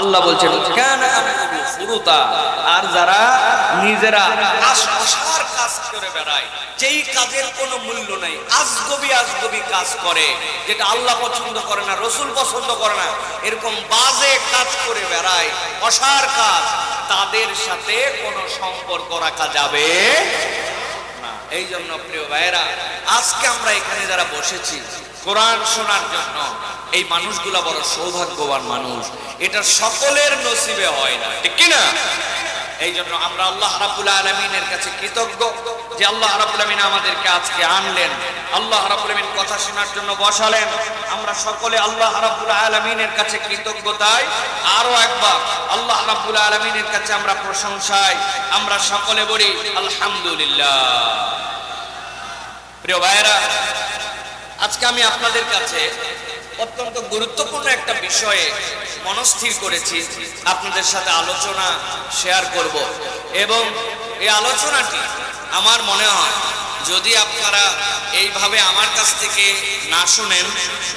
আল্লাহ বলছেন আর যারা নিজেরা কাজ করে বেড়ায়, যেই কাজের কোনো মূল্য নাই, আজগবি আজগবি কাজ করে, যেটা আল্লাহ পছন্দ করে না, রসুল পছন্দ করে না, এরকম বাজে কাজ করে বেড়ায়, অসার কাজ, তাদের সাথে কোনো সম্পর্ক রাখা যাবে না। এই জন্য প্রিয় ভাইয়েরা, আজকে আমরা এখানে যারা বসেছি, কোরআন শোনার জন্য এই মানুষগুলা বড় সৌভাগ্যবান মানুষ। এটা সকলের নসিবে হয় না। ঠিক কি না এই জন্য আমরা আল্লাহ রাবুল আলমিনের কাছে কৃতজ্ঞ যে আল্লাহ রাবুল আলমিন আমাদেরকে আজকে আনলেন। আল্লাহ রাবুল আলমিন কথা শোনার জন্য বসালেন। আমরা সকলে আল্লাহ রাবুল আলমিনের কাছে কৃতজ্ঞতায় আরও একবার আল্লাহ রাবুল আলমিনের কাছে আমরা প্রশংসায় আমরা সকলে বলি, আলহামদুলিল্লাহ। প্রিয় ভাইয়েরা, আজকে আমি আপনাদের কাছে অত্যন্ত গুরুত্বপূর্ণ একটা বিষয়ে মনস্থির করেছি। আপনাদের সাথে আলোচনা শেয়ার করব। এবং এই আলোচনাটি আমার মনে হয়, যদি আপনারা এইভাবে আমার কাছ থেকে না শুনেন,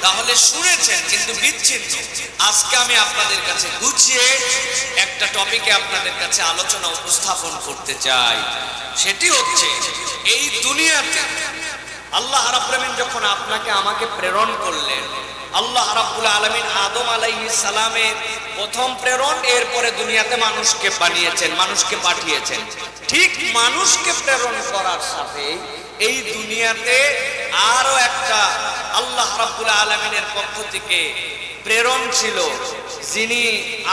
তাহলে শুনেছেন কিন্তু বিচ্ছিন্ন। আজকে আমি আপনাদের কাছে গুছিয়ে একটা টপিকে আপনাদের কাছে আলোচনা উপস্থাপন করতে চাই। সেটি হচ্ছে, এই দুনিয়াতে আল্লাহ রাব্বুল যখন আপনাকে আমাকে প্রেরণ করলেন আল্লাহ রাব্বুল আলামিন আদম আলাইহিস সালামের প্রথম প্রেরণ এরপরে দুনিয়াতে মানুষকে বানিয়েছেন, মানুষকে পাঠিয়েছেন। ঠিক মানুষকে প্রেরণ করার সাথে এই দুনিয়াতে আরও একটা আল্লাহ রাব্বুল আলামিনের পক্ষ থেকে প্রেরণ ছিল, যিনি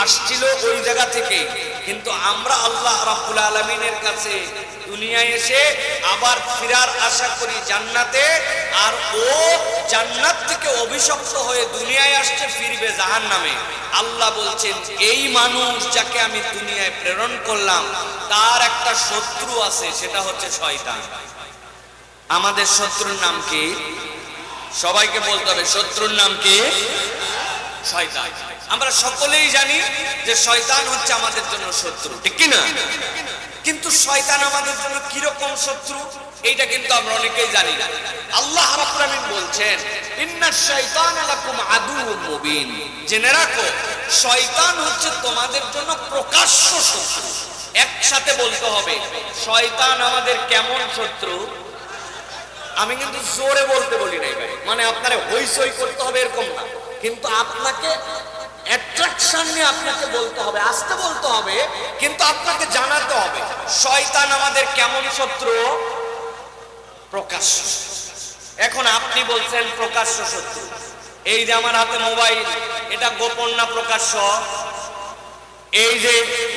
আসছিল ওই জায়গা থেকে। কিন্তু আমরা আল্লাহ রাব্বুল আলামিনের কাছে দুনিয়ায় এসে আবার ফিরার আশা করি জান্নাতে, আর ও জান্নাত থেকে অভিশপ্ত হয়ে দুনিয়ায় আসছে, ফিরবে জাহান নামে আল্লাহ বলছেন, এই মানুষ যাকে আমি দুনিয়ায় প্রেরণ করলাম, তার একটা শত্রু আছে, সেটা হচ্ছে শয়তান। আমাদের শত্রুর নাম কি? সবাইকে বলতে হবে, শত্রুর নাম কি? শয়তান। আমরা সকলেই জানি যে শয়তান হচ্ছে আমাদের জন্য শত্রু, ঠিক কি না কিন্তু শয়তান আমাদের জন্য কীরকম শত্রু, এইটা কিন্তু আমরা অনেকেই জানি না। আল্লাহ রাব্বুল বলছেন, ইন্না শাইতান লাকুম আদুউম মুবিন। জেনে রাখো, শয়তান হচ্ছে তোমাদের জন্য প্রকাশ্য শত্রু। একসাথে বলতে হবে, শয়তান আমাদের কেমন শত্রু? আমি কিন্তু জোরে বলতে বলি নাই ভাই। মানে আপনারে হইসই করতে হবে এরকম না। কিন্তু আপনাকে অ্যাট্রাকশন নিয়ে আপনাকে বলতে হবে, আসতে বলতে হবে, কিন্তু আপনাকে জানাতে হবে, শয়তান আমাদের কেমন শত্রু? প্রকাশ্য এখন আপনি বলছেন প্রকাশ্য শত্রু। এই যে আমার হাতে মোবাইল, এটা গোপন না প্রকাশ্য? এই যে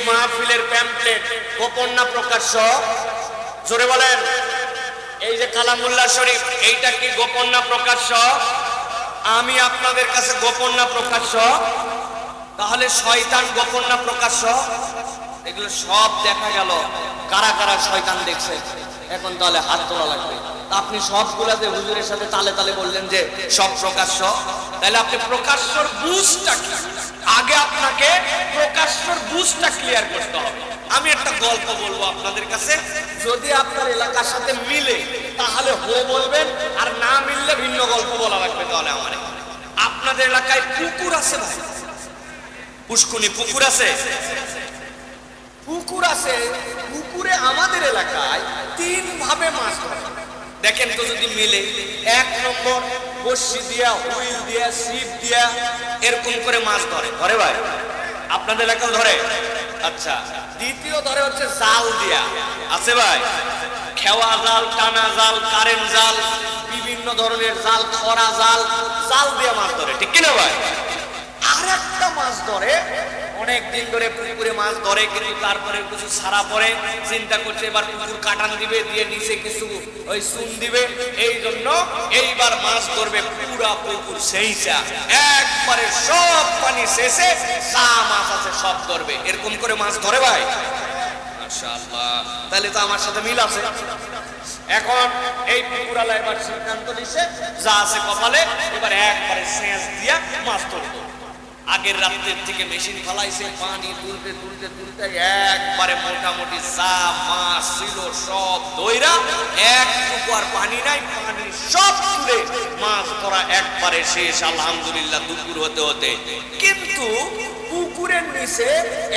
মাহফিলের প্যাম্পলেট গোপন না প্রকাশ্য? জোরে বলেন। এই যে কালামুল্লাহ শরীফ, এইটা কি গোপন না প্রকাশ্য? আমি আপনাদের কাছে গোপন না প্রকাশ্য? তাহলে শয়তান গোপন না প্রকাশ্য? এগুলো সব দেখা গেল। কারা কারা শয়তান দেখছে? এখন তাহলে হাত তোলা লাগবে। আপনি সবগুলা যে হুজুরের সাথে তালে তালে বললেন যে সব প্রকাশ্য, তাহলে আপনি প্রকাশ্যর বুঝটা আগে আপনাকে প্রকাশ্যর বুঝটা ক্লিয়ার করতে হবে। আমি একটা গল্প বলব আপনাদের কাছে। যদি আপনার এলাকার সাথে মিলে, তাহলে হো বলবেন, আর না মিললে ভিন্ন গল্প বলা লাগবে তাহলে আমার। আপনাদের এলাকায় পুকুর আছে ভাই? পুষ্কুনি পুকুর আছে? পুকুর আছে, পুকুরে আমাদের এলাকায় তিন ভাবে মাছ ধরে দেখেন তো যদি মিলে, এক নম্বর বসি দিয়া, হুইল দিয়া ছিপ দিয়া এরকম করে মাছ ধরে। ধরে ভাই? আপনাদের এলাকাও ধরে? আচ্ছা। দ্বিতীয় ধরে হচ্ছে জাল দিয়া। আছে ভাই? খেওয়া জাল, টানা জাল, কারেন্ট জাল, বিভিন্ন ধরনের জাল, খরা জাল জাল দিয়ে মাছ ধরে। ঠিক কিনা ভাই? আর একটা মাছ ধরে অনেক দিন ধরে পুকুরে মাছ ধরে, কিন্তু তারপরে কিছু সারা পরে চিন্তা করছে, এবার পুকুর কাটান দিবে, দিয়ে নিচে কিছু ওই চুন দিবে। এই জন্য এইবার মাছ ধরবে পুরা পুকুর সেইটা একবারে সব পানি শেষে যা মাছ আছে সব ধরবে। এরকম করে মাছ ধরে ভাই? তাহলে তো আমার সাথে মিল আছে। এখন এই পুকুরালা এবার সিদ্ধান্ত নিছে, যা আছে কপালে, এবার একবারে সেচ দিয়া মাছ ধরবে। আগের রাত্রের থেকে মেশিন ফালাইছে, পানি তুলতে তুলতে তুলতে একবারে মোটামুটি যা মাছ ছিল, সব দইরা এক আর পানি নাই, পানি সব তুলে মাছ ধরা একবারে শেষ, আলহামদুলিল্লাহ, দুপুর হতে হতে। কিন্তু পুকুরের নিচে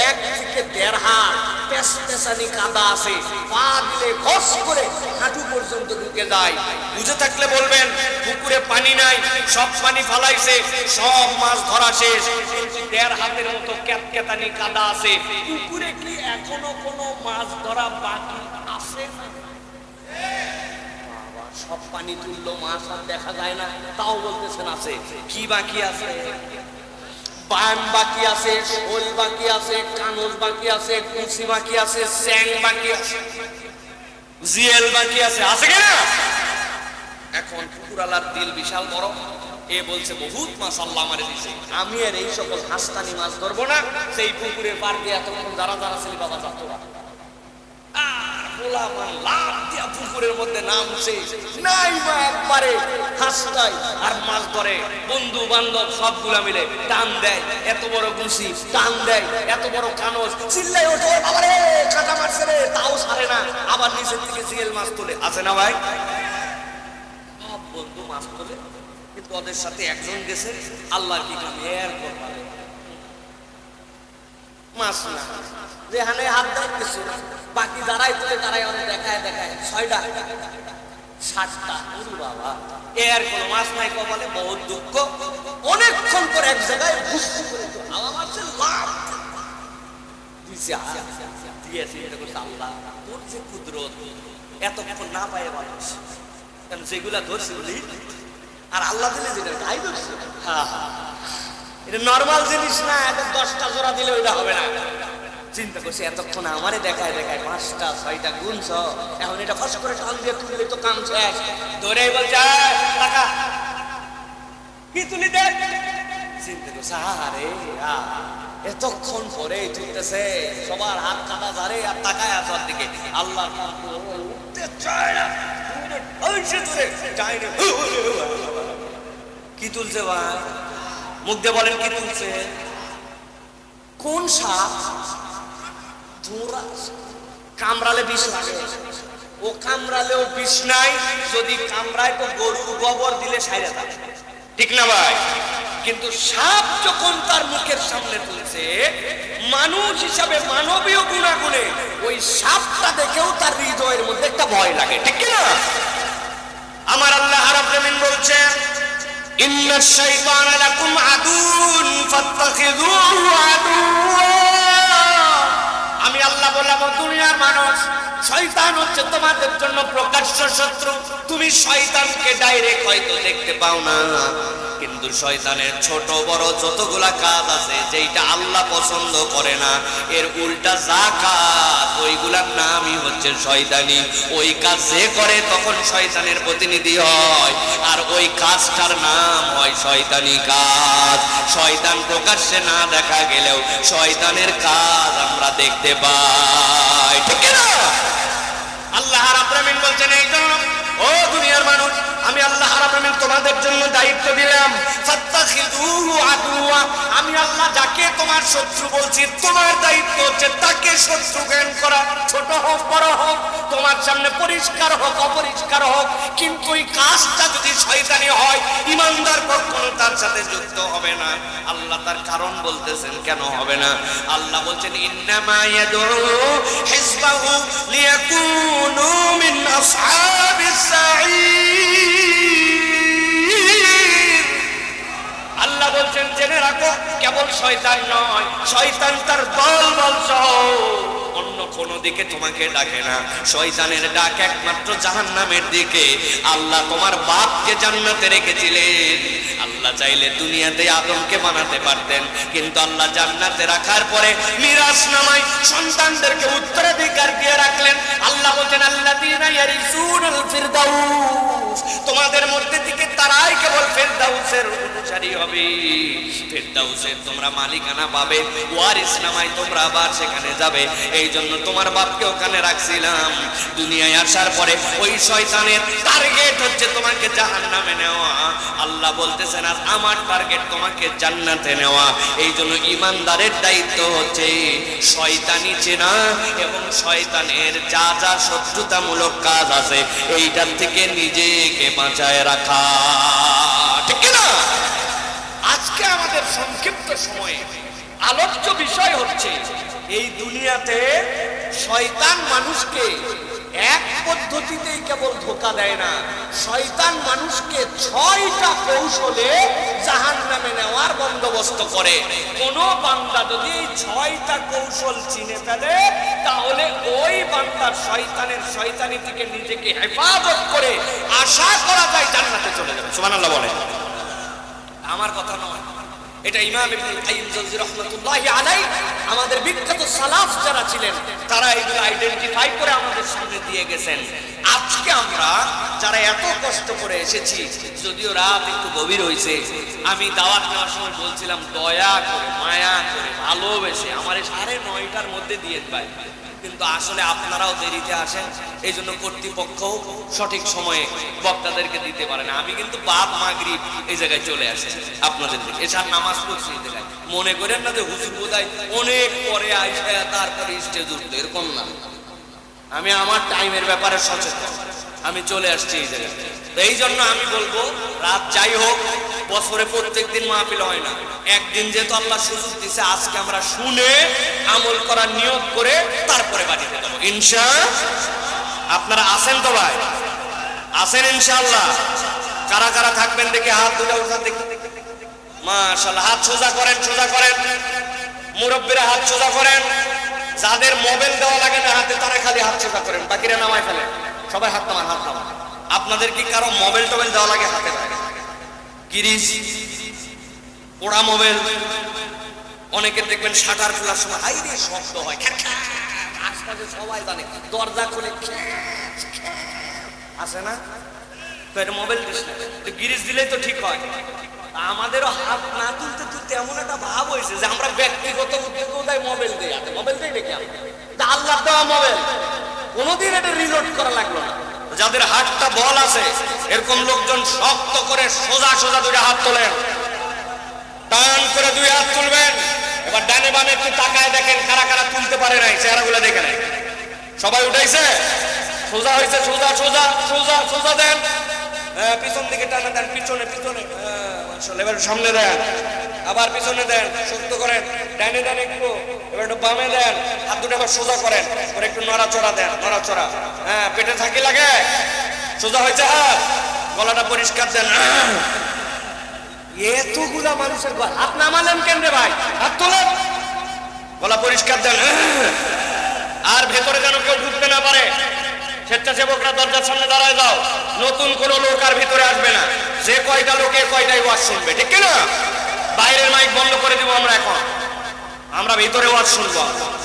এক থেকে দেড় হাত পেশ পেশানি কাদা আছে। পা দিলে ঘস করে হাঁটু পর্যন্ত ঢুকে যায়। বুঝে থাকলে বলবেন, পুকুরে পানি নাই, সব পানি ফালাইছে, সব মাছ ধরা শেষ। দেড় হাতের মতো ক্যাতক্যাতানি কাদা আছে। পুকুরে কি এখনও কোনো মাছ ধরা বাকি আছে? না সব পানি তুললো, মাছ আর দেখা যায় না। তাও বলতেছেন আছে। কি বাকি আছে? বাম বাকি আছে, শোল বাকি আছে কানস বাকি আছে, কুচি বাকি আছে স্যাং বাকি আছে জিএল বাকি আছে আছে কি না? এখন কুকুরালার দিল বিশাল বড়। এ বলছে, বহুত মাছ আল্লাহ আমারে দিছে। আমি আর এই সকল হাসতানি মাছ ধরবো না। সেই পুকুরে পার দিয়ে এতক্ষণ যারা যারা ছিল বাবা যাতো না আর পুকুরের মধ্যে নামছে। নাই একবারে হাসতাই আর মাছ ধরে। বন্ধু বান্ধব সবগুলা মিলে টান দেয়, এত বড় গুছি টান দেয়, এত বড় কানস। চিল্লাই ওঠে, বাবা রে তাও সারে না। আবার নিচের থেকে জিএল মাছ তোলে। আছে না ভাই? সব বন্ধু মাছ তোলে। কিন্তু ওদের সাথে একজন গেছে, আল্লাহর কি কাম? এর করবে মাছ না। যেখানে হাত দেয় কিছু না। বাকি যারাই তোলে তারাই অনেক দেখায় দেখায়। ছয়টা। সাতটা। ওরে বাবা। এর কোনো মাছ নাই কপালে, বহুত দুঃখ। অনেকক্ষণ পর এক জায়গায় বুঝতে করে হাওয়া মারছে লাভ আল্লাহ। না পায় মানুষ আর আল্লাহ দিলে তাই হ্যাঁ এটা নর্মাল জিনিস না দশটা জোড়া দিলে ওইটা হবে না। চিন্তা করছি, এতক্ষণ আমারে দেখায় দেখায় পাঁচটা, ছয়টা গুনছ এখন এটা ফস করে টান দিয়ে তুললে তো কাম শেষ ধরে বলছে কি তুলি দে? চিন্তা করছে আরে এতক্ষণ পরে তুলতেছে সবার হাত কাটা ধারে আর তাকায় আসার দিকে আল্লাহর নাম উঠতে চায় না। কি তুলছে ভাই? মুখ দিয়ে বলেন কি তুলছে? কোন সাপ? কামড়ালে বিষ লাগে। ও কামড়ালেও বিষ নাই, যদি কামড়ায় তো গরু গোবর দিলে সাইরে থাকে ঠিক না ভাই? কিন্তু সাপ যখন তার মুখের সামনে তুলছে, মানুষ হিসাবে মানবীয় গুণাগুণে ওই সাপটা দেখেও তার হৃদয়ের মধ্যে একটা ভয় লাগে। ঠিক না? আমার আল্লাহ রাব্বুল বলছেন, ইন্না শাইতানা লাকুম আদুন, ফাত্তাখিযুহু আদুওয়া। আমি আল্লাহ বললাম দুনিয়ার মানুষ, শয়তান হচ্ছে তোমাদের জন্য প্রকাশ্য শত্রু। তুমি শয়তানকে ডাইরেক্ট হয়তো দেখতে পাও না। কিন্তু শয়তানের ছোট বড় যতগুলা কাজ আছে, যেইটা আল্লাহ পছন্দ করে না, এর উল্টা যা কাজ ওইগুলার নামই হচ্ছে শয়তানি। ওই কাজ যে করে, তখন শয়তানের প্রতিনিধি হয়, আর ওই কাজটার নাম হয় শয়তানি কাজ। শয়তান প্রকাশ্যে না দেখা গেলেও শয়তানের কাজ আমরা দেখতে পাই। ঠিক না আল্লাহ রাব্বুল বলছেন, এই ও দুনিয়ার মানুষ আমি আল্লাহ তোমাদের জন্য দায়িত্ব দিলাম। আমি আল্লাহ যাকে তোমার শত্রু বলছি, তোমার দায়িত্ব হচ্ছে তাকে শত্রু জ্ঞান করা। ছোট হোক, বড় হোক, তোমার সামনে পরিষ্কার হোক, অপরিষ্কার হোক, কিন্তু ওই কাজটা যদি শয়তানি হয়, ইমানদার কখনো তার সাথে যুক্ত হবে না। আল্লাহ তার কারণ বলতেছেন, কেন হবে না? আল্লাহ বলছেন, ইন্নামা ইয়াদউ হিজবাহু লিয়াকুনু মিন আসহাবিস সাঈর জেনে রাখো, কেবল শয়তান নয়, শয়তান তার দল বল অন্য কোন দিকে তোমাকে ডাকে না। শয়তানের ডাক একমাত্র জাহান্নামের দিকে। আল্লাহ তোমার বাপকে জান্নাতে রেখেছিলেন। আল্লাহ চাইলে দুনিয়াতে আদমকে বানাতে পারতেন, কিন্তু আল্লাহ জান্নাতে রাখার পরে মিরাজ নামাই সন্তানদেরকে উত্তরাধিকার দিয়ে রাখলেন। আল্লাহ বলছেন আল্লাহ তোমাদের মধ্যে থেকে তারাই কেবল ফেরদাউসের অনুসারী হবে। ফেরদাউসের তোমরা মালিকানা পাবে, ওয়ারিস নামাই তোমরা আবার সেখানে যাবে। এই জন্য তোমার বাপকে ওখানে রাখছিলাম। দুনিয়ায় আসার পরে ওই শয়তানের টার্গেট হচ্ছে তোমাকে জাহান্নামে নেওয়া। আল্লাহ বলতেছেন, আর আমার টার্গেট তোমাকে জান্নাতে নেওয়া। এই জন্য ইমানদারের দায়িত্ব হচ্ছে শয়তানি চেনা এবং শয়তানের যা যা শত্রুতামূলক কাজ আছে, এইটার থেকে নিজেকে বাঁচায় রাখা। ঠিক না আজকে আমাদের সংক্ষিপ্ত সময়ে আলোচ্য বিষয় হচ্ছে, এই দুনিয়াতে শয়তান মানুষকে এক পদ্ধতিতেই কেবল ধোকা দেয় না। শয়তান মানুষকে ছয়টা কৌশলে জাহান নামে নেওয়ার বন্দোবস্ত করে। কোন বান্দা যদি ছয়টা কৌশল চিনে ফেলে, তাহলে ওই বান্দার শয়তানের শয়তানি থেকে নিজেকে হেফাজত করে আশা করা যায় জান্নাতে চলে যাবে। সুবহানাল্লাহ বলে আমার কথা নয়। এটা ইমাম ইবনে কাইয়িম জাওজি রাহমাতুল্লাহি আলাই আমাদের বিখ্যাত সালাফ যারা ছিলেন, তারা এগুলো আইডেন্টিফাই করে আমাদের সামনে দিয়ে গেছেন। আজকে আমরা যারা এত কষ্ট করে এসেছি, যদিও রাত একটু গভীর হয়েছে, আমি দাওয়াত নেওয়ার সময় বলছিলাম, দয়া করে, মায়া করে, ভালোবেসে আমার সাড়ে নয়টার মধ্যে দিয়ে পাই কিন্তু আসলে আপনারাও দেরিতে আসেন এই জন্য কর্তৃপক্ষ সঠিক সময়ে বক্তাদেরকে দিতে পারে না। আমি কিন্তু বাপ মাগরিব এই জায়গায় চলে আসছি আপনাদের এছাড়া নামাজ পড়ছি এই জায়গায়। মনে করেন না যে হুজুর বোধহয় অনেক পরে আইসা তারপরে স্টেজ উঠল এরকম না। আমি আমার টাইমের ব্যাপারে সচেতন। আমি চলে আসছি এই জায়গায়। এই জন্য আমি বলব, রাত যাই হোক, বছরে প্রত্যেক দিন মাহফিল হয় না। একদিন যেহেতু আল্লাহ সুযোগ দিছে, আজকে আমরা শুনে আমল করার নিয়োগ করে তারপরে বাড়িতে যাব। ইনশা আপনারা আছেন তো ভাই? আছেন ইনশাআল্লাহ। কারা কারা থাকবেন দেখে হাত দুটা উঠা দেখি। হাত সোজা করেন সোজা করেন। মুরব্বীরা হাত সোজা করেন। যাদের মোবাইল দেওয়া লাগে না, হাতে তারা খালি হাত সোজা করেন। বাকিরা নামায় ফেলে সবাই হাত নামান হাত নামান। আপনাদের কি কারও মোবাইল টোবাইল দেওয়া লাগে হাতে গিরিশ পোড়া মোবাইল। অনেকে দেখবেন শাটার খোলার সময় হাই রে শব্দ হয়। আশপাশে সবাই জানে, দরজা খুলে খ্যাট। না? তো এটা মোবাইল দিস না। তো গিরিশ দিলেই তো ঠিক হয়। আমাদেরও হাত না তুলতে তুলতে এমন একটা ভাব হয়েছে যে আমরা ব্যক্তিগত উদ্যোগেও দেয় মোবাইল দিই হাতে। মোবাইল দিই নাকি তা আল্লাহ দেওয়া মোবাইল। কোনোদিন এটা রিলোড করা লাগল না। যাদের হাতটা বল আছে, এরকম লোকজন শক্ত করে সোজা সোজা দুটো হাত তোলেন। টান করে দুই হাত তুলবেন। এবার ডানে বামে একটু তাকায় দেখেন কারা কারা তুলতে পারে নাই, চেহারাগুলো দেখে নেয় সবাই উঠাইছে? সোজা হয়েছে সোজা সোজা সোজা সোজা দেন। পিছন দিকে টানা দেন, পিছনে পিছনে। এবার সামনে দেন। আবার পিছনে দেন শক্ত করেন। ডাইনে দেন একটু, এবার একটু বামে দেন। হাত দুটো আবার সোজা করেন, করে একটু নড়াচড়া দেন, নড়াচড়া। হ্যাঁ পেটে থাকি লাগে? সোজা হয়েছে হাত গলাটা পরিষ্কার দেন। এতগুলা মানুষের হাত নামালেন কেন ভাই? হাত তোলেন। গলা পরিষ্কার দেন। আর ভেতরে যেন কেউ ঢুকতে না পারে। স্বেচ্ছাসেবকরা দরজার সামনে দাঁড়ায় যাও। নতুন কোন লোক আর ভিতরে আসবে না। যে কয়টা লোকে কয়টাই ওয়াজ শুনবে, ঠিক না বাইরের মাইক বন্ধ করে দিব আমরা এখন। আমরা ভিতরে ওয়াজ শুনব।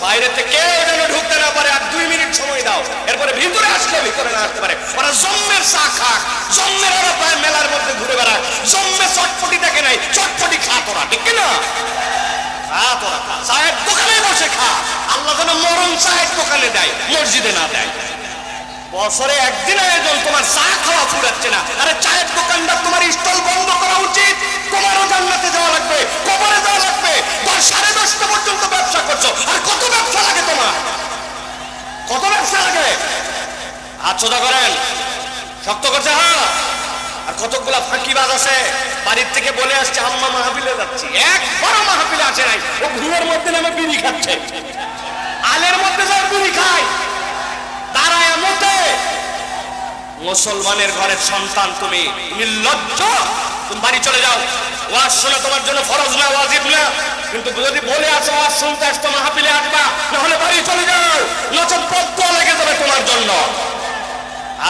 বাইরে থেকে কেউ যেন ঢুকতে না পারে, আর দুই মিনিট সময় দাও। এরপরে ভিতরে আসলে ভিতরে না আসতে পারে। ওরা জম্মের চা খাক। জম্মের ওরা প্রায় মেলার মধ্যে ঘুরে বেড়ায় জম্মে চটপটি দেখে নাই, চটপটি খা তোরা, ঠিক না খা তোরা। চায়ের দোকানে বসে খা। আল্লাহ যেন মরণ চায়ের দোকানে দেয়, মসজিদে না দেয়। বছরে একদিন আয়োজন, তোমার চা খাওয়া ফুরাচ্ছে না। আরে চায়ের দোকানদার তোমার স্টল বন্ধ করা উচিত। তোমারও জান্নাতে যাওয়া লাগবে, কবরে যাওয়া লাগবে। দশ, সাড়ে দশটা পর্যন্ত ব্যবসা করছ। আর কত ব্যবসা লাগে তোমার? কত ব্যবসা লাগে? আচ্ছা করেন। শক্ত করছে হ্যাঁ আর কতগুলা ফাঁকিবাজ আছে। বাড়ির থেকে বলে আসছে, আম্মা মাহফিলে যাচ্ছি। একবারও মাহফিলে আসে নাই। ও ঘুমের মধ্যে নামে বিড়ি খাচ্ছে। আলের মধ্যে যায় বিড়ি খায়। দাঁড়ায় মতে মুসলমানের ঘরের সন্তান তুমি। নির্লজ্জ তুমি বাড়ি চলে যাও। ওয়াজ শোনা তোমার জন্য ফরজ না ওয়াজিব না। কিন্তু যদি বলে আসো ওয়াজ শুনতে আসতো মাহফিলে আসবা নাহলে বাড়ি চলে যাও। নচর পদ্ম লেগে যাবে তোমার জন্য।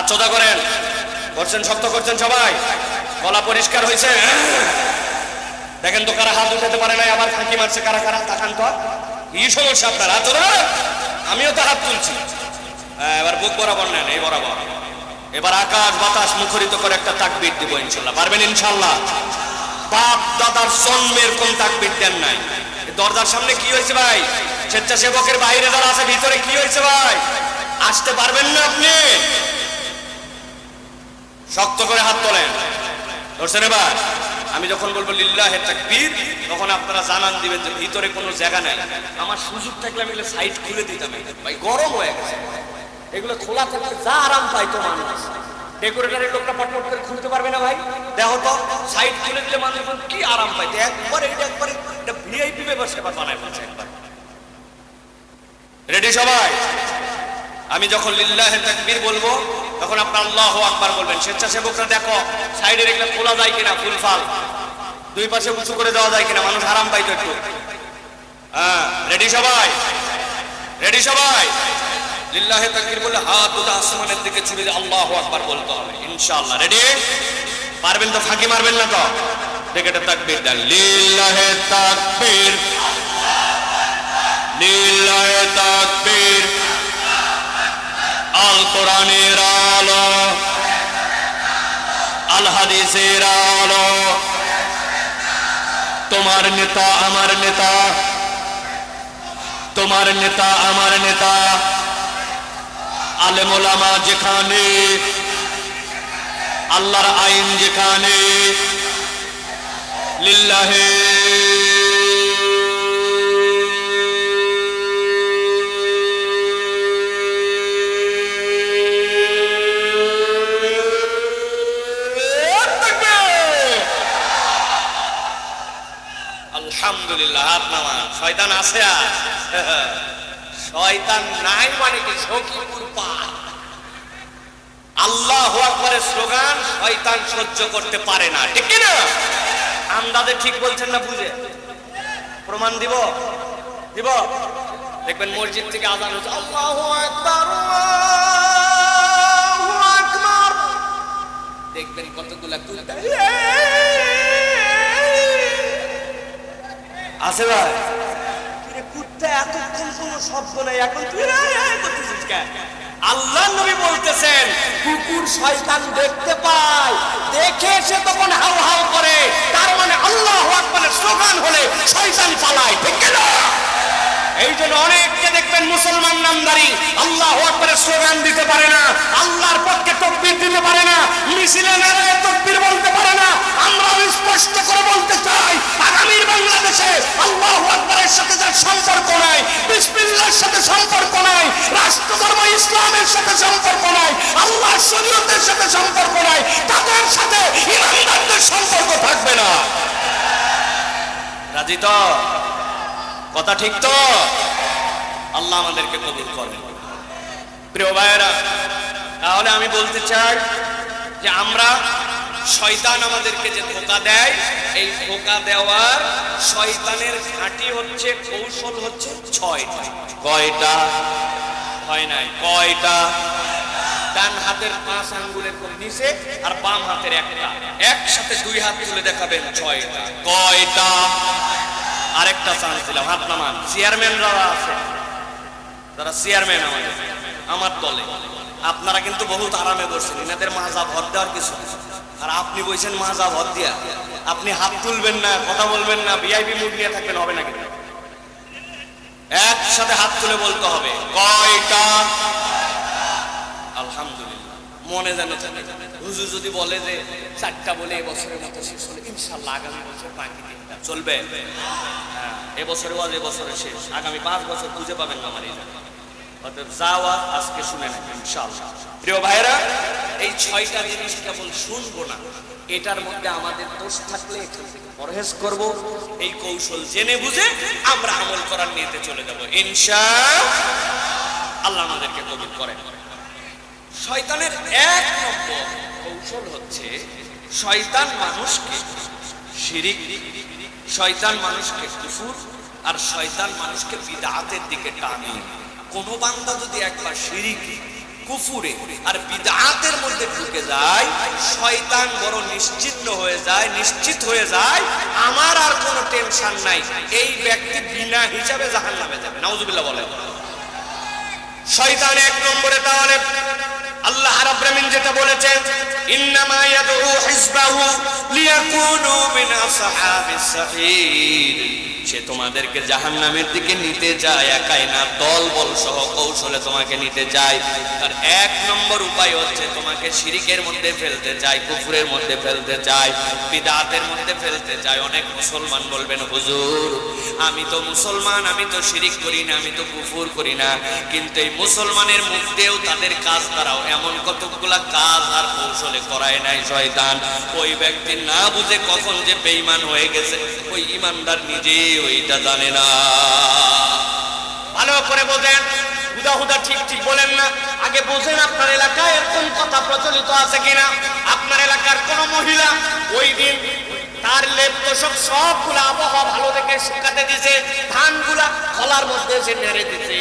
চোদা করেন। করছেন শক্ত করছেন সবাই। গলা পরিষ্কার হয়েছে। দেখেন তো কারা হাত উঠাতে পারে নাই আবার ফাঁকি মারছে কারা কারা? তাকান তো। কি সমস্যা আপনার? হাত আমিও তো হাত তুলছি। হ্যাঁ, এবার বুক বরাবর নেন এই বরাবর। এবার আকাশ বাতাস মুখরিত করে একটা তাকবির দিব ইনশাল্লাহ পারবেন ইনশাল্লাহ বাপ দাদার জন্মের কোন তাকবির দেন নাই। দরজার সামনে কি হয়েছে ভাই? স্বেচ্ছাসেবকের বাইরে যারা আছে, ভিতরে কি হয়েছে ভাই? আসতে পারবেন না আপনি? শক্ত করে হাত তোলেন। ধরছেন এবার? আমি যখন বলব লিল্লাহে তাকবীর, তখন আপনারা জানান দিবেন যে ভিতরে কোনো জায়গা নাই। আমার সুযোগ থাকলে আমি সাইড খুলে দিতাম। ভাই, গরম হয়ে গেছে। এগুলো খোলা থাকলে যা আরাম পাইতো মানুষ। ডেকোরেটরের লোকটা পটপট করে খুলতে পারবে না ভাই। দেখো তো সাইড খুলে দিলে মানুষ কি আরাম পাইতে একবার এটা একবার এটা ভিআইপি ব্যবসা বানায় ফেলছে একবার। রেডি সবাই? আমি যখন লিল্লাহে তাকবীর বলব, তখন আপনার আল্লাহু আকবার বলবেন। স্বেচ্ছাসেবকরা দেখো সাইডে এগুলো খোলা যায় কিনা ফুলফাল দুই পাশে উঁচু করে দেওয়া যায় কিনা, মানুষ আরাম পাইতো একটু। হ্যাঁ রেডি সবাই? রেডি সবাই? লিল্লাহে তাকবীর বললে, হাত দুটো আসমানের দিকে ছুড়ে আল্লাহু আকবার বলতে হবে। ইনশাআল্লাহ রেডি পারবেন তো, ফাঁকি মারবেন না তো? এটা তাকবীর দেন। লিল্লাহে তাকবীর। লিল্লাহে তাকবীর। আল কোরআনের আলো। আল হাদিসের আলো। তোমার নেতা, আমার নেতা। তোমার নেতা, আমার নেতা। আলেমোলামা যেখানে আল্লাহর আইন যেখানে লিল্লাহে। আলহামদুলিল্লাহ নামা শয়তান আছে আর? শয়তান নাই মানে কি? সখীপুর পার আল্লাহ আকবরের স্লোগান, শয়তান সহ্য করতে পারে না। ঠিক না আমদাদে ঠিক বলছেন না বুঝে? প্রমাণ দিব? দিব? দেখবেন মসজিদ থেকে আজান হচ্ছে, আল্লাহু দেখবেন কতগুলা কুত্তা আছে ভাই? কুত্তা এতক্ষণ কোনো শব্দ এখন আল্লাহ নবী বলতেছেন, কুকুর শয়তান দেখতে পায়, দেখে সে তখন হাউ হাউ করে, তার মানে আল্লাহ আকবারের স্লোগান হলে শয়তান পালায়, ঠিক না এই জন্য অনেককে দেখবেন মুসলমান নামদারি। আল্লাহ আকবরের স্লোগান দিতে পারে না, আল্লাহর পক্ষে তকবির দিতে পারে না, মিছিলে নারায় তকবির বলতে পারে না। আমরা স্পষ্ট করে বলতে চাই, আগামীর বাংলাদেশে আল্লাহ আকবরের সাথে যার সম্পর্ক নাই, বিসমিল্লাহর সাথে সম্পর্ক নাই, রাষ্ট্রধর্ম ইসলামের সাথে সম্পর্ক নাই, আল্লাহর শরীয়তের সাথে সম্পর্ক নাই, তাদের সাথে ইমানদারদের সম্পর্ক থাকবে না। রাজি তো? কথা ঠিক তো? আল্লাহ আমাদেরকে কবুল করেন। প্রিয় ভাইয়েরা, তাহলে আমি বলতে চাই যে আমরা শয়তান আমাদেরকে যে ধোকা দেয়, এই ধোকা দেওয়ার শয়তানের ঘাঁটি হচ্ছে, কৌশল হচ্ছে ছয়টা। কয়টা? হয় নাই। কয়টা? ডান হাতের পাঁচ আঙ্গুলের নিচে আর বাম হাতের একটা। একসাথে দুই হাত তুলে দেখাবেন ছয়টা। কয়টা? আরেকটা চান্স দিলাম। হাত নামান। চেয়ারম্যানরা আছে। যারা চেয়ারম্যান আমাদের, আমার দলে, আপনারা কিন্তু বহুত আরামে বসছেন এনাদের মাজা ভর দেওয়ার কিছু আর আপনি বলছেন মাজা ভর দিয়া, আপনি হাত তুলবেন না, কথা বলবেন না ভিআইপি মুড নিয়ে থাকবেন, হবে না কিন্তু একসাথে হাত তুলে বলতে হবে, কয়টা? আলহামদুলিল্লাহ, মনে যেন থাকে। হুজুর যদি বলে যে, চারটা বলে এবছরের মতো শেষ হলে, ইনশাল্লাহ আগামী বছর বাকি চলবে। হ্যাঁ এবছরে বল এবছরে শেষ। আগামী পাঁচ বছর খুঁজে পাবেন না আমার অতএব যাওয়া আজকে শুনে নেন, ইনশাআল্লাহ। প্রিয় ভাইরা এই ছয়টা জিনিস কেবল শুনব না, এটার মধ্যে আমাদের দোষ থাকলে পরহেজ করব। এই কৌশল জেনে বুঝে আমরা আমল করার নিতে চলে যাব ইনশা আল্লাহ আমাদেরকে কবুল করেন। শয়তানের এক নম্বর কৌশল হচ্ছে, শয়তান মানুষকে শিরিক শয়তান মানুষকে কুফুর আর শয়তান মানুষকে বিদাতের দিকে টানে। কোন বান্দা যদি একবার শিরিক, কুফুরে আর বিদাতের মধ্যে ঢুকে যায়, শয়তান বড় নিশ্চিন্ন হয়ে যায়, নিশ্চিত হয়ে যায়, আমার আর কোনো টেনশন নাই। এই ব্যক্তি বিনা হিসাবে জাহান নামে যাবে। নাউজুবিল্লাহ বলে শয়তান এক নম্বরে তাহলে আল্লাহ রাব্বুল আমিন যেটা বলেছেন, ইন্নামা ইয়াদউ হিজবাহু লিয়াকুনু মিন আসহাবিস সে তোমাদেরকে জাহান্নামের দিকে নিতে যায়, একাই না দল বল সহ কৌশলে তোমাকে নিতে যায়। আর এক নম্বর উপায় হচ্ছে তোমাকে শিরিকের মধ্যে ফেলতে চায় কুফুরের মধ্যে ফেলতে চায় বিদাতের মধ্যে ফেলতে চায় অনেক মুসলমান বলবেন, হুজুর, আমি তো মুসলমান, আমি তো শিরিক করি না, আমি তো কুফুর করি না। কিন্তু এই মুসলমানের মধ্যেও তাদের কাজ দ্বারাও এমন কতগুলা কাজ আর কৌশলে করায় নাই শয়তান। ওই ব্যক্তি না বুঝে কখন যে বেঈমান হয়ে গেছে, ওই ইমানদার নিজে ওইটা জানে না। ভালো করে বোঝেন। হুদা ঠিক ঠিক বলেন না। আগে বোঝেন আপনার এলাকায় এরকম কথা প্রচলিত আছে কিনা। আপনার এলাকার কোন মহিলা ওই দিন তার লেপ তোষক সবগুলা আবহাওয়া ভালো দেখে শুকাতে দিছে, ধানগুলা খলার মধ্যে এসে নেড়ে দিছে।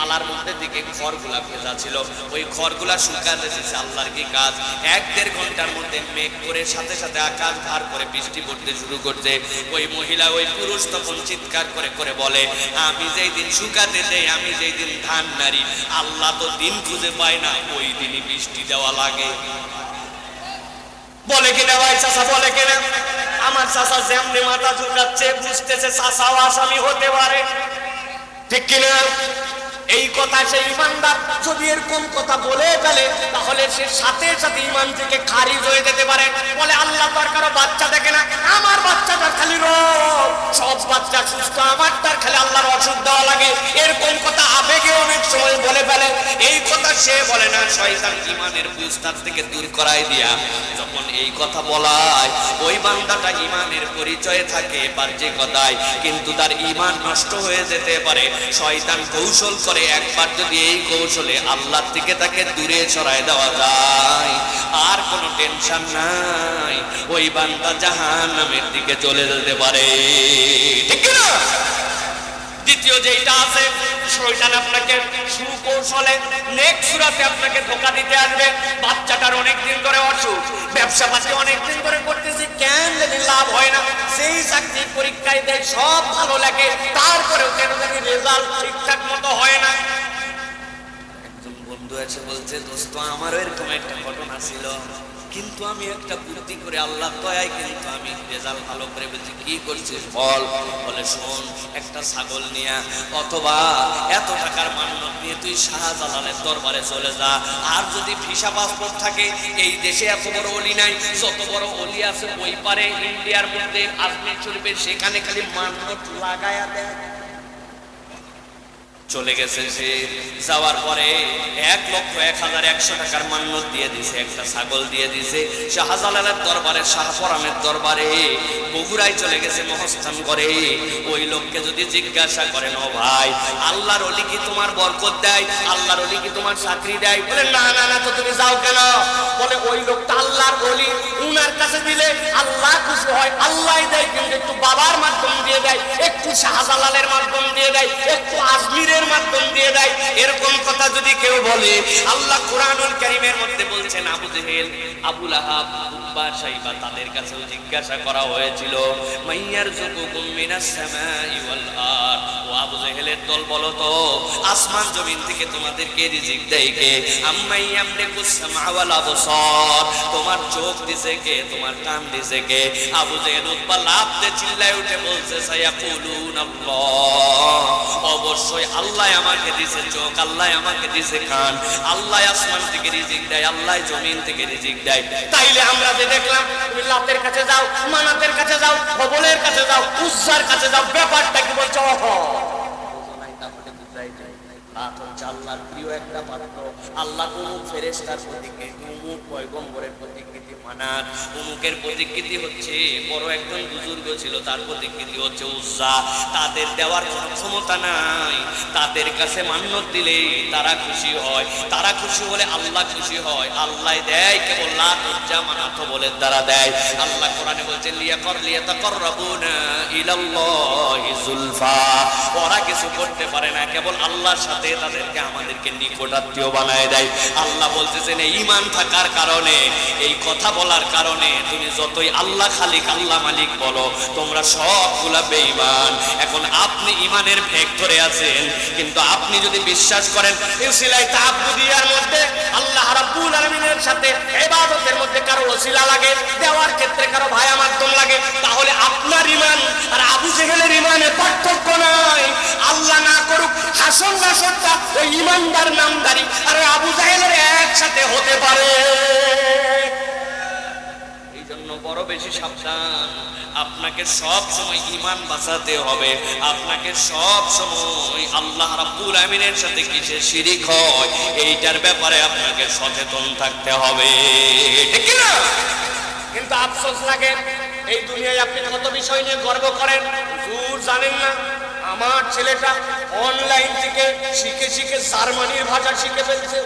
পালার মধ্যে দিকে খড়গুলা ভেজা ছিল। ওই খড়গুলা শুকাতে আল্লাহর কি কাজ? এক দেড় ঘণ্টার মধ্যে মেঘ করে সাথে সাথে আকাশ ধার করে বৃষ্টি পড়তে শুরু করছে। ওই মহিলা, ওই পুরুষ তখন চিৎকার করে করে বলে, আমি যেই দিন শুকাতে দেই, আমি যেই দিন ধান নারি আল্লাহ তো দিন খুঁজে পায় না, ওই দিনই বৃষ্টি দেওয়া লাগে। বলে কিনা ভাই চাষা বলে কিনা? আমার চাষা যেমনি মাথা ঝুঁকাচ্ছে, বুঝতেছে চাষাও আসামি হতে পারে। ঠিক কিনা? এই কথা সেই ইমানদার। যদি এরকম কথা বলে ফেলে, তাহলে সে সাথে সাথে ইমান থেকে খারিজ হয়ে যেতে পারে। বলে, আল্লাহ তার কারও বাচ্চা দেখে না। আমার বাচ্চাটার খালি রোগ সব বাচ্চা সুস্থ, আমারটার খালি আল্লাহর অসুখ দেওয়া লাগে। এরকম কথা আবেগে অনেক সময় বলে ফেলে। এই কথা সে বলে না, শয়তান ইমানের বুঝ থেকে দূর করাই দিয়া। যখন এই কথা বলায়, ওই বান্দাটা ইমানের পরিচয়ে থাকে বাহ্যে কথায়। কিন্তু তার ইমান নষ্ট হয়ে যেতে পারে। শয়তান কৌশল করে একবার যদি এই কৌশলে আল্লাহ থেকে তাকে দূরে সরায় দেওয়া যায়, আর কোনো টেনশন নাই। ওই বান্দা জাহান নামের দিকে চলে যেতে পারে। ঠিক না দ্বিতীয় যেটা আছে, শয়তান আপনাকে সুকৌশলে নেক সুরাতে আপনাকে ধোকা দিতে আসবে। বাচ্চাটার অনেক দিন ধরে অসুখ, ব্যবসা পাতি অনেক দিন ধরে করতেছি, কেন জানি লাভ হয় না। সেই চাকরি পরীক্ষায় দেয়, সব ভালো লাগে, তারপরেও কেন জানি রেজাল্ট ঠিকঠাক মতো হয় না। একজন বন্ধু আছে বলছে, দোস্ত, আমারও এরকম একটা ঘটনা ছিল। কিন্তু আমি একটা বুদ্ধি করে আল্লাহ দয়ায় কিন্তু আমি রেজাল্ট ভালো করে বলছি, কি করছিস বল? বলে, শোন, একটা ছাগল নিয়ে অথবা এত টাকার মান্যত নিয়ে তুই শাহজালালের দরবারে চলে যা। আর যদি ভিসা পাসপোর্ট থাকে, এই দেশে এত বড় অলি নাই। যত বড় অলি আছে, ওই পারে ইন্ডিয়ার মধ্যে আজমির শরীফের সেখানে খালি মান্যত লাগায়া দেয়। চলে গেছে সে। যাওয়ার পরে এক লক্ষ এক হাজার একশো টাকার মান্যত দিয়ে দিছে একটা ছাগল দিয়ে দিছে শাহজালালের দরবারে শাহপরামের দরবারে, বগুড়ায় চলে গেছে মহস্থান করে। ওই লোককে যদি জিজ্ঞাসা করেন ও ভাই, আল্লাহর অলি কি তোমার বরকত দেয়? আল্লাহর অলি কি তোমার চাকরি দেয়? বলে, না না না, তো তুমি যাও কেন? বলে, ওই লোকটা আল্লাহর অলি, উনার কাছে দিলে আল্লাহ খুশি হয় আল্লাহ দেয়, কিন্তু একটু বাবার মাধ্যম দিয়ে দেয়, একটু শাহজালালের মাধ্যম দিয়ে দেয়, একটু আজমিরের মাধ্যম দিয়ে দেয়, এরকম কথা যদি কেউ বলে, আল্লাহ কোরআনুল কারীমের মধ্যে বলছেন, আবু জেহেল আবুল আহাব উব্বা সাইবা তাদের কাছেও জিজ্ঞাসা করা হয়েছিল, মাইয়ার যুকুকুম মিনাস সামাই ওয়াল আরদ। ও আবু জেহেলের দল বলো তো, আসমান জমিন থেকে তোমাদেরকে রিজিক দেয় কে? আম্মাই ইয়ামলিকুস সামা ওয়াল আবসার। তোমার চোখ দিছে কে? তোমার কান দিছে কে? আবু জেহেল উব্বা দিয়ে চিল্লায় উঠে বলছে সায়াকুলুন আল্লাহ অবশ্যই আল্লাহ আমাকে দিছে চোখ, আল্লাহ আমাকে দিছে কান, আল্লাহ আসমান থেকে রিজিক দেয়, আল্লাহ জমিন থেকে রিজিক দেয়। তাইলে আমরা যে দেখলাম, তুমি লাতের কাছে যাও, মানাতের কাছে যাও ববলের কাছে যাও, উজ্জার কাছে যাও, ব্যাপারটা কি বলছো? অহ। আল্লাহর প্রিয় একটা পাত্র আল্লাহ অমুক ফেরেস্তার প্রতিকৃতি অমুক পয়গম্বরের প্রতিকৃতি মানার অমুকের প্রতিকৃতি হচ্ছে বড় একজন বুজুর্গ ছিল, তার প্রতিকৃতি হচ্ছে তাদের দেওয়ার ক্ষমতা নাই, তাদের কাছে দিলে তারা খুশি হয়। তারা খুশি হলে আল্লাহ খুশি হয়। আল্লাহ দেয়, কেবল মানাত বলে তারা দেয়। আল্লাহ কোরআনে লিয়া কর লিয়া তাকাররাবুনা ইলাল্লাহি যুলফা ওরা কিছু করতে পারে না, কেবল আল্লাহর সাথে তাদেরকে আমাদেরকে নিকটাত্মীয় বানায় দেয়। আল্লাহ বলতেছেন ইমান থাকার কারণে এই কথা বলার কারণে তুমি যতই আল্লাহ খালিক, আল্লাহ মালিক বলো, তোমরা সবগুলা বেঈমান। এখন আপনি ইমানের ভেগ ধরে আছেন, কিন্তু আপনি যদি বিশ্বাস করেন ইউসিলাই তাআবুদিয়ার মধ্যে আল্লাহ রাব্বুল আলামিনের সাথে ইবাদতের মধ্যে কারও ওসিলা লাগে, দেওয়ার ক্ষেত্রে কারও ভায়া মাধ্যম লাগে, তাহলে আপনার ইমান আর আবু জেহেলের ইমানে পার্থক্য নাই। আল্লাহ না করুক হাসন নাসরটা ওই ইমানদার নামদারি আর আবু জাহেলের একসাথে হতে পারে। বড় বেশি সাবধান। আপনাকে সব সময় ইমান বাঁচাতে হবে। আপনাকে সব সময় আল্লাহ রাব্বুল আমিনের সাথে কিসে শিরিক হয়, এইটার ব্যাপারে আপনাকে সচেতন থাকতে হবে। ঠিক না কিন্তু আফসোস লাগে, এই দুনিয়ায় আপনি কত বিষয় নিয়ে গর্ব করেন? হুজুর জানেন না, আমার ছেলেটা অনলাইন থেকে শিখে শিখে জার্মানির ভাষা শিখে ফেলছে।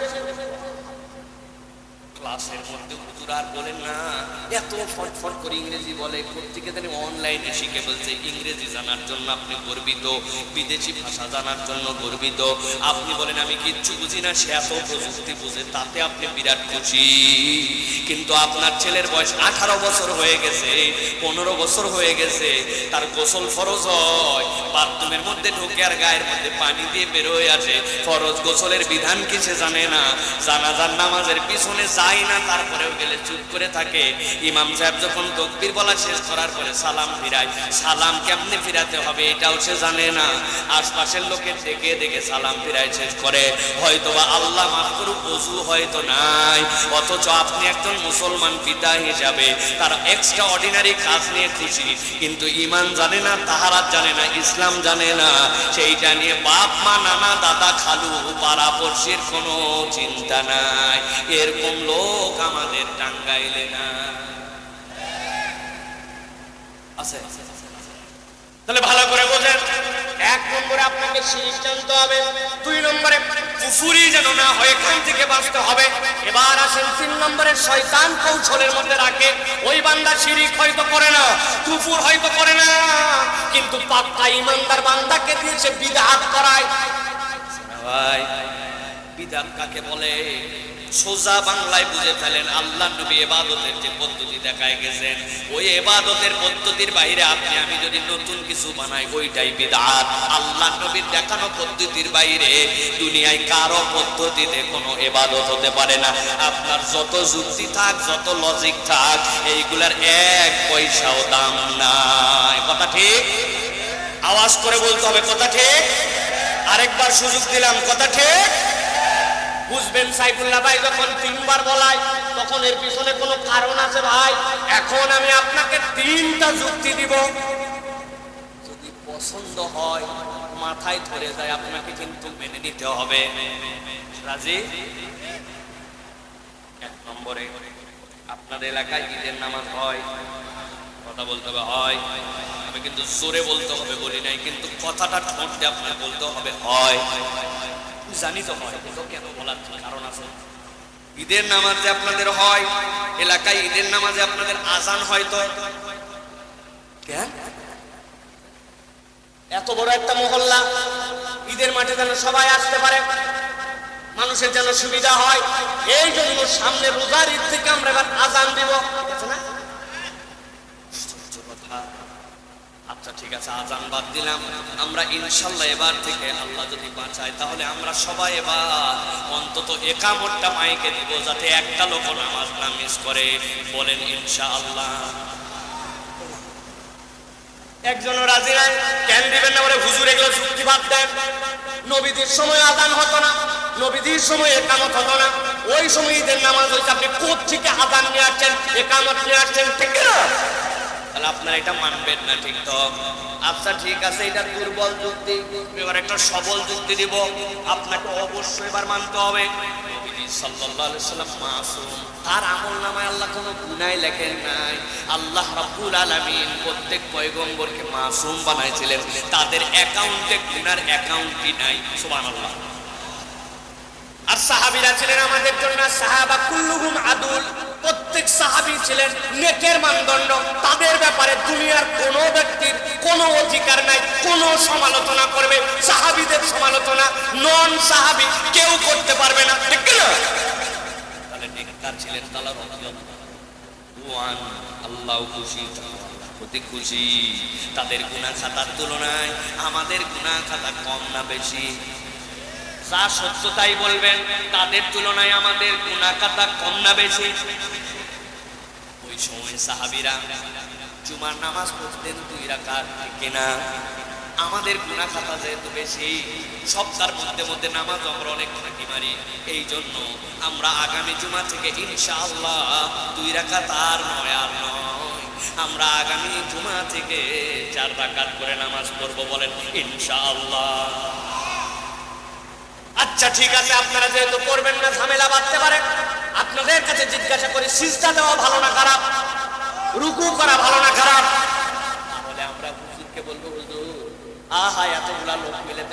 ক্লাসের মধ্যে হুজুর বলেন না এত করে ইংরেজি বলে জানি অনলাইনে শিখে ফেলছে। ইংরেজি জানার জন্য আপনি গর্বিত, বিদেশি ভাষা জানার জন্য গর্বিত। আপনি বলেন, আমি কিচ্ছু বুঝি না, সে এত প্রযুক্তি বুঝে, তাতে আপনি বিরাট খুশি। কিন্তু আপনার ছেলের বয়স আঠারো বছর হয়ে গেছে, পনেরো বছর হয়ে গেছে, তার গোসল ফরজ হয়, বাথরুমের মধ্যে ঢুকে আর গায়ের মধ্যে পানি দিয়ে বেরোয় আসে। ফরজ গোসলের বিধান কি সে জানে না, জানাজার নামাজের পিছনে যায় না, তারপরেও গেলে চুপ করে থাকে। ইমাম সাহেব যখন তকবির বলা শেষ করার পরে সালাম ফিরায়। সালাম কেমনে ফিরাতে হবে এটাও সে জানে না। আশপাশের লোকের দেখে দেখে সালাম ফিরায় শেষ করে। হয়তো বা আল্লাহ মাফ করুক, অজু হয়তো নাই। অথচ আপনি একজন মুসলমান পিতা হিসাবে, তার এক্সট্রা অর্ডিনারি কাজ নিয়ে খুশি। কিন্তু ইমান জানে না, তাহারাত জানে না, ইসলাম জানে না। সেইটা নিয়ে বাপ, মা, নানা, দাদা, খালু পাড়া পড়শির কোনো চিন্তা নাই। এরকম লোক আমাদের টাঙ্গাইলে না। আছে? তাহলে ভালো করে বোঝেন। এক নম্বরে আপনাকে জানতে হবে। দুই নম্বরে কুফুরি যেন না হয়, এখান থেকে বাঁচতে হবে। এবার আসেন তিন নম্বরে শয়তান কৌশলের মধ্যে রাখে ওই বান্দা শিরিক হয়তো করে না, কুফুর হয়তো করে না, কিন্তু পাক্কা ইমানদার বান্দাকে দিয়ে সে বিদাত করায়। ভাই বিধান কাকে বলে? সোজা বাংলায় বুঝে ফেলেন আল্লাহ নবী এবাদতের যে পদ্ধতি দেখায় গেছেন। ওই এবাদতের পদ্ধতির বাইরে আপনি, আমি যদি নতুন কিছু বানাই, ওইটাই বিদাত। আল্লাহ নবীর দেখানো পদ্ধতির বাইরে দুনিয়ায় কারও পদ্ধতিতে কোনো এবাদত হতে পারে না। আপনার যত যুক্তি থাক, যত লজিক থাক, এইগুলার এক পয়সাও দাম নাই। কথা ঠিক? আওয়াজ করে বলতে হবে, কথা ঠিক? আরেকবার সুযোগ দিলাম, কথা ঠিক? বুঝবেন সাইফুল্লাহ ভাই, যখন তিনবার বলায়, তখন এর পিছনে কোনো কারণ আছে ভাই? এখন আমি আপনাকে তিনটা যুক্তি দিব। যদি পছন্দ হয়, মাথায় ধরে যায়, আপনাকে কিন্তু মেনে নিতে হবে। রাজি? এক নম্বরে আপনাদের এলাকায় ঈদের নামাজ হয়। কথা বলতে হবে, হয়। আমি কিন্তু জোরে বলতে হবে, বলি নাই, কিন্তু কথাটা ঠোঁটতে আপনার বলতে হবে, হয়। জানি তো হয়। কিন্তু কেন বলার কারণ আছে? ঈদের নামাজে আপনাদের হয় এলাকায় ঈদের নামাজে আপনাদের আজান হয়তো কেন? এত বড় একটা মহল্লা ঈদের মাঠে যেন সবাই আসতে পারে মানুষের যেন সুবিধা হয় এই জন্য সামনে রোজার ঈদ থেকে আমরা এবার আজান দিব। না? আশ্চর্য কথা। আচ্ছা ঠিক আছে আজান বাদ দিলাম। আমরা ইনশাল্লাহ এবার থেকে আল্লাহ যদি বাঁচায়, তাহলে আমরা সবাই এবার অন্তত একামতটা মাইকে দিব, যাতে একটা লোক নামাজ না মিস করে। বলেন, ইনশাআল্লাহ। একজনও রাজি নাই, কেন দিবেন না বলে হুজুর এগুলো যুক্তিবাদ দেন? নবীদের সময় আদান হতো না, নবীদের সময় একামত হতো না। ওই সময় ঈদের নামাজ হয়েছে আপনি কোথ থেকে আদান নিয়ে আসছেন, একামত নিয়ে আসছেন, ঠিক না তাহলে আপনারা এটা মানবেন না, ঠিক তো? আচ্ছা ঠিক আছে, এটা দুর্বল যুক্তি। এবার একটা সবল যুক্তি দিব। আপনাকে অবশ্যই এবার মানতে হবে। মাসুম। আমল আল্লাহ কোনো লেখেন নাই। আল্লাহ প্রত্যেক তাদের অ্যাকাউন্টে গুনার অ্যাকাউন্টই নাই। সুবহানাল্লাহ। আর সাহাবিরা ছিলেন আমাদের জন্য সাহাবা কুল্লুহুম আদুল। প্রত্যেক সাহাবী ছিলেন নেকের মানদণ্ড। তাদের ব্যাপারে দুনিয়ার কোনো ব্যক্তির কোনো অধিকার নাই, কোনো সমালোচনা করবে, সাহাবীদের সমালোচনা নন সাহাবী, কেউ করতে পারবে না। ঠিক না? তাহলে ছিলেন তালা আল্লাহ খুশি খুশি। তাদের গুনাহ খাতার তুলনায় আমাদের গুনাহ খাতা কম না বেশি? যা সত্য তাই বলবেন, তাদের তুলনায় আমাদের খাতা কম না বেশি। ওই সময় সাহাবীরা জুমার নামাজ পড়তেন দুই রাকাত কিনা? আমাদের গুনাহ খাতা যেহেতু বেশি, সপ্তাহের মধ্যে মধ্যে নামাজ আমরা অনেক ফাঁকি মারি। এই জন্য আমরা আগামী জুমা থেকে ইনশাআল্লাহ দুই রাকাত আর নয় আর নয়। আমরা আগামী জুমা থেকে চার রাকাত করে নামাজ পড়ব বলেন ইনশাআল্লাহ। আচ্ছা ঠিক আছে, আপনারা যেহেতু করবেন না, ঝামেলা বাঁধতে পারে। আপনাদের কাছে জিজ্ঞাসা করি, সিজদা দেওয়া ভালো না খারাপ? রুকু করা ভালো না খারাপ? তাহলে আমরা হুজুরকে বলব, হুজুর, আহা, এতগুলা লোক মিলে